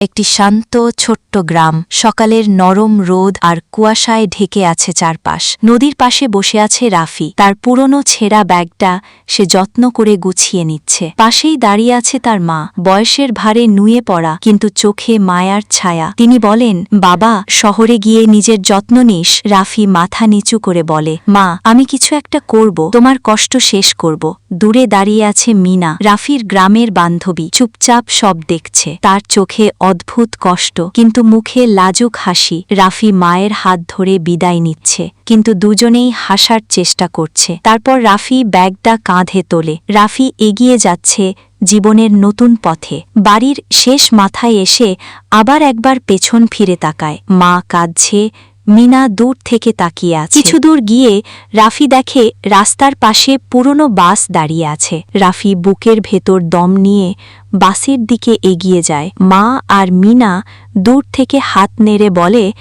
একটি শান্ত, ছোট্ট গ্রাম। সকালের নরম রোদ আর কুয়াশায় ঢেকে আছে চারপাশ। নদীর পাশে বসে আছে রাফি। তার পুরনো ছেঁড়া ব্যাগটা সে যত্ন করে গুছিয়ে নিচ্ছে। পাশেই দাঁড়িয়ে আছে তার মা। বয়সের ভারে নুয়ে পড়া, কিন্তু চোখে মায়ার ছায়া। তিনি বলেন, বাবা, শহরে গিয়ে নিজের যত্ন নিস। রাফি মাথা নিচু করে বলে, মা, আমি কিছু একটা করব। তোমার কষ্ট শেষ করব। দূরে দাঁড়িয়ে আছে মিনা, রাফির গ্রামের বান্ধবী। চুপচাপ সব দেখছে। তার চোখে অদ্ভুত কষ্ট। কিন্তু মুখে লাজুক হাসি রাফি মায়ের হাত ধরে বিদায় নিচ্ছে। কিন্তু দুজনেই হাসার চেষ্টা করছে। তারপর রাফি ব্যাগটা কাঁধে তোলে। রাফি এগিয়ে যাচ্ছে জীবনের নতুন পথে। বাড়ির শেষ মাথায় এসে আবার একবার পেছন ফিরে তাকায়। মা কাঁদছে মিনা দূর থেকে তাকিয়ে আছে। কিছু দূর গিয়ে রাফি দেখে রাস্তার পাশে পুরনো বাস দাঁড়িয়ে আছে। রাফি বুকের ভেতর দম নিয়ে বাসের দিকে এগিয়ে যায়। মা আর মিনা দূর থেকে হাত নেড়ে বলে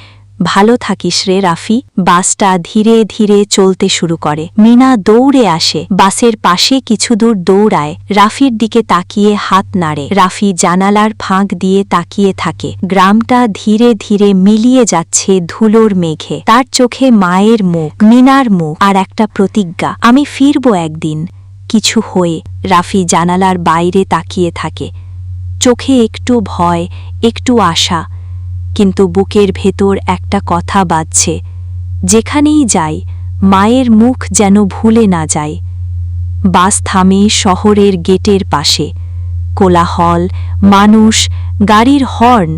ভালো থাকিস রে রাফি। বাসটা ধীরে ধীরে চলতে শুরু করে। মিনা দৌড়ে আসে। বাসের পাশে কিছু দূর দৌড়ায়। রাফির দিকে তাকিয়ে হাত নাড়ে। রাফি জানালার ফাঁক দিয়ে তাকিয়ে থাকে। গ্রামটা ধীরে ধীরে মিলিয়ে যাচ্ছে ধুলোর মেঘে। তার চোখে মায়ের মুখ, মিনার মুখ আর একটা প্রতিজ্ঞা, আমি ফিরব একদিন। কিছু হয়ে রাফি জানালার বাইরে তাকিয়ে থাকে। চোখে একটু ভয়, একটু আশা কিন্তু বুকের ভেতর একটা কথা বাজছে। যেখানেই যাই, মায়ের মুখ যেন ভুলে না যায়। বাস থামে শহরের গেটের পাশে। কোলাহল, মানুষ, গাড়ির হর্ন।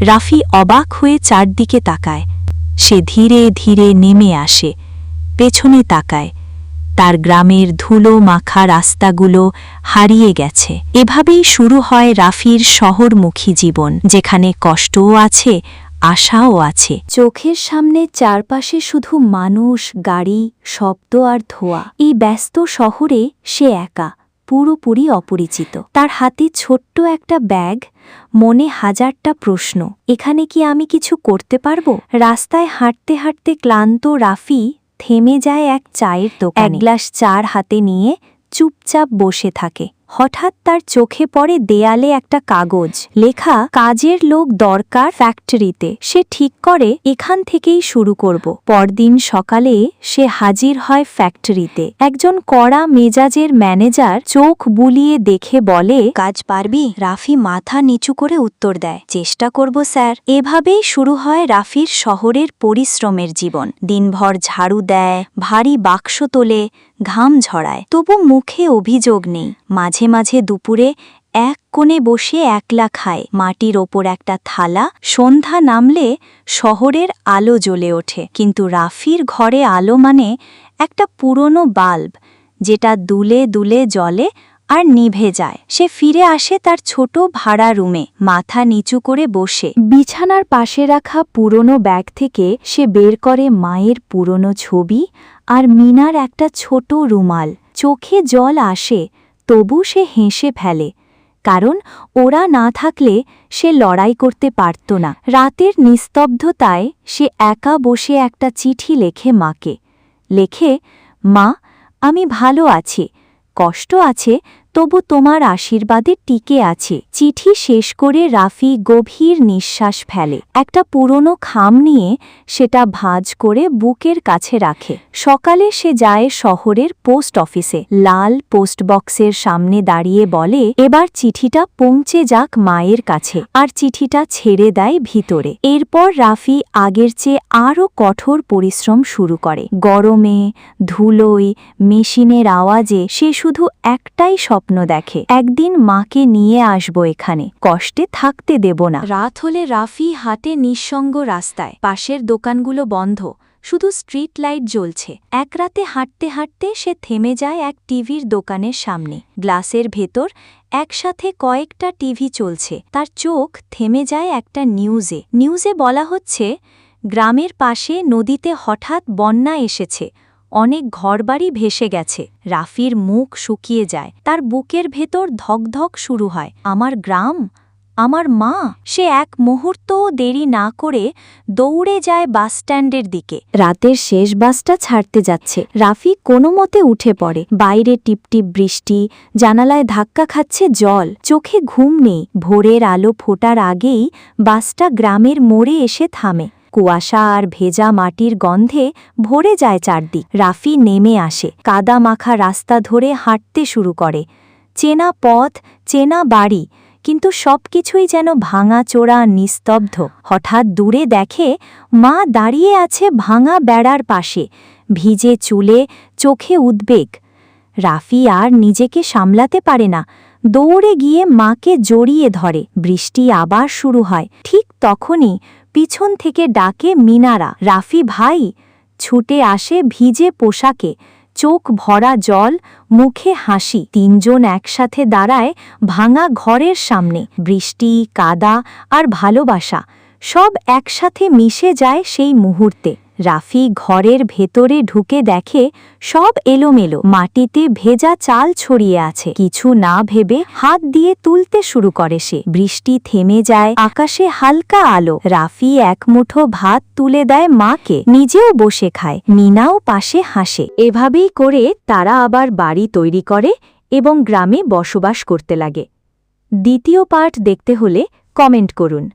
রাফি অবাক হয়ে চারদিকে তাকায়। সে ধীরে ধীরে নেমে আসে, পেছনে তাকায়। তার গ্রামের ধুলো মাখা রাস্তাগুলো হারিয়ে গেছে। এভাবেই শুরু হয় রাফির শহরমুখী জীবন, যেখানে কষ্টও আছে, আশাও আছে। চোখের সামনে চারপাশে শুধু মানুষ, গাড়ি, শব্দ আর ধোয়া। এই ব্যস্ত শহরে সে একা, পুরোপুরি অপরিচিত। তার হাতে ছোট্ট একটা ব্যাগ, মনে হাজারটা প্রশ্ন। এখানে কি আমি কিছু করতে পারব? রাস্তায় হাঁটতে হাঁটতে ক্লান্ত রাফি থেমে যায় এক চায়ের দোকান। এক গ্লাস চার হাতে নিয়ে চুপচাপ বসে থাকে। হঠাৎ তার চোখে পড়ে দেয়ালে একটা কাগজ। লেখা, কাজের লোক দরকার ফ্যাক্টরিতে। সে ঠিক করে, এখান থেকেই শুরু করব। পরদিন সকালে সে হাজির হয় ফ্যাক্টরিতে। একজন কড়া মেজাজের ম্যানেজার চোখ বুলিয়ে দেখে বলে, কাজ পারবি? রাফি মাথা নিচু করে উত্তর দেয়, চেষ্টা করব, স্যার। এভাবেই শুরু হয় রাফির শহরের পরিশ্রমের জীবন। দিনভর ঝাড়ু দেয়, ভারী বাক্স তোলে ঘাম ঝরায়। তবু মুখে অভিযোগ নেই। মাঝে মাঝে দুপুরে এক কোণে বসে একলা খায়। মাটির ওপর একটা থালা, সন্ধ্যা নামলে শহরের আলো জ্বলে ওঠে। কিন্তু রাফির ঘরে আলো মানে একটা পুরনো বাল্ব, যেটা দুলে দুলে জ্বলে আর নিভে যায়। সে ফিরে আসে তার ছোট ভাড়া রুমে। মাথা নিচু করে বসে। বিছানার পাশে রাখা পুরনো ব্যাগ থেকে সে বের করে মায়ের পুরনো ছবি আর মিনার একটা ছোট রুমাল। চোখে জল আসে, তবু সে হেসে ফেলে। কারণ ওরা না থাকলে সে লড়াই করতে পারত না। রাতের নিস্তব্ধতায় সে একা বসে একটা চিঠি লেখে মাকে। লেখে, মা, আমি ভালো আছি। কষ্ট আছে তবু তোমার আশীর্বাদে টিকে আছে। চিঠি শেষ করে রাফি গভীর নিঃশ্বাস ফেলে। একটা পুরনো খাম নিয়ে সেটা ভাঁজ করে বুকের কাছে রাখে। সকালে সে যায় শহরের পোস্ট অফিসে। লাল পোস্ট বক্সের সামনে দাঁড়িয়ে বলে, এবার চিঠিটা পৌঁছে যাক মায়ের কাছে। আর চিঠিটা ছেড়ে দেয় ভিতরে। এরপর রাফি আগের চেয়ে আরও কঠোর পরিশ্রম শুরু করে। গরমে, ধুলোয়, মেশিনের আওয়াজে সে শুধু একটাই স্বপ্ন দেখে। একদিন মাকে নিয়ে আসব এখানে। কষ্টে থাকতে দেব না। রাত হলে রাফি হাটে নিঃসঙ্গ রাস্তায়। পাশের দোকানগুলো বন্ধ। শুধু স্ট্রিট লাইট জ্বলছে। এক রাতে হাঁটতে হাঁটতে সে থেমে যায় এক টিভির দোকানের সামনে। গ্লাসের ভেতর একসাথে কয়েকটা টিভি চলছে। তার চোখ থেমে যায় একটা নিউজে। নিউজে বলা হচ্ছে, গ্রামের পাশে নদীতে হঠাৎ বন্যা এসেছে। অনেক ঘরবাড়ি ভেসে গেছে। রাফির মুখ শুকিয়ে যায়। তার বুকের ভেতর ধকধক শুরু হয়। আমার গ্রাম? আমার মা? সে এক মুহূর্তও দেরি না করে দৌড়ে যায় বাসস্ট্যান্ডের দিকে। রাতের শেষ বাসটা ছাড়তে যাচ্ছে। রাফি কোনো মতে উঠে পড়ে। বাইরে টিপটিপ বৃষ্টি, জানালায় ধাক্কা খাচ্ছে জল। চোখে ঘুম নেই। ভোরের আলো ফোটার আগেই বাসটা গ্রামের মোড়ে এসে থামে। কুয়াশা আর ভেজা মাটির গন্ধে ভরে যায় চারদিক। রাফি নেমে আসে। কাদা মাখা রাস্তা ধরে হাঁটতে শুরু করে। চেনা পথ, চেনা বাড়ি, কিন্তু সবকিছুই যেন ভাঙা চোরা নিস্তব্ধ। হঠাৎ দূরে দেখে মা দাঁড়িয়ে আছে ভাঙা বেড়ার পাশে। ভিজে চুলে চোখে উদ্বেগ। রাফি আর নিজেকে সামলাতে পারে না। দৌড়ে গিয়ে মাকে জড়িয়ে ধরে। বৃষ্টি আবার শুরু হয়। ঠিক তখনই পিছন থেকে ডাকে মিনারা, রাফি ভাই! ছুটে আসে ভিজে পোশাকে, চোখ ভরা জল, মুখে হাসি। তিনজন একসাথে দাঁড়ায় ভাঙা ঘরের সামনে। বৃষ্টি, কাদা আর ভালোবাসা সব একসাথে মিশে যায় সেই মুহূর্তে। রাফি ঘরের ভেতরে ঢুকে দেখে সব এলোমেলো। মাটিতে ভেজা চাল ছড়িয়ে আছে। কিছু না ভেবে হাত দিয়ে তুলতে শুরু করে সে। বৃষ্টি থেমে যায়, আকাশে হালকা আলো। রাফি এক মুঠো ভাত তুলে দেয় মাকে। নিজেও বসে খায়। মিনাও পাশে হাসে। এভাবেই করে তারা আবার বাড়ি তৈরি করে এবং গ্রামে বসবাস করতে লাগে। দ্বিতীয় পার্ট দেখতে হলে কমেন্ট করুন।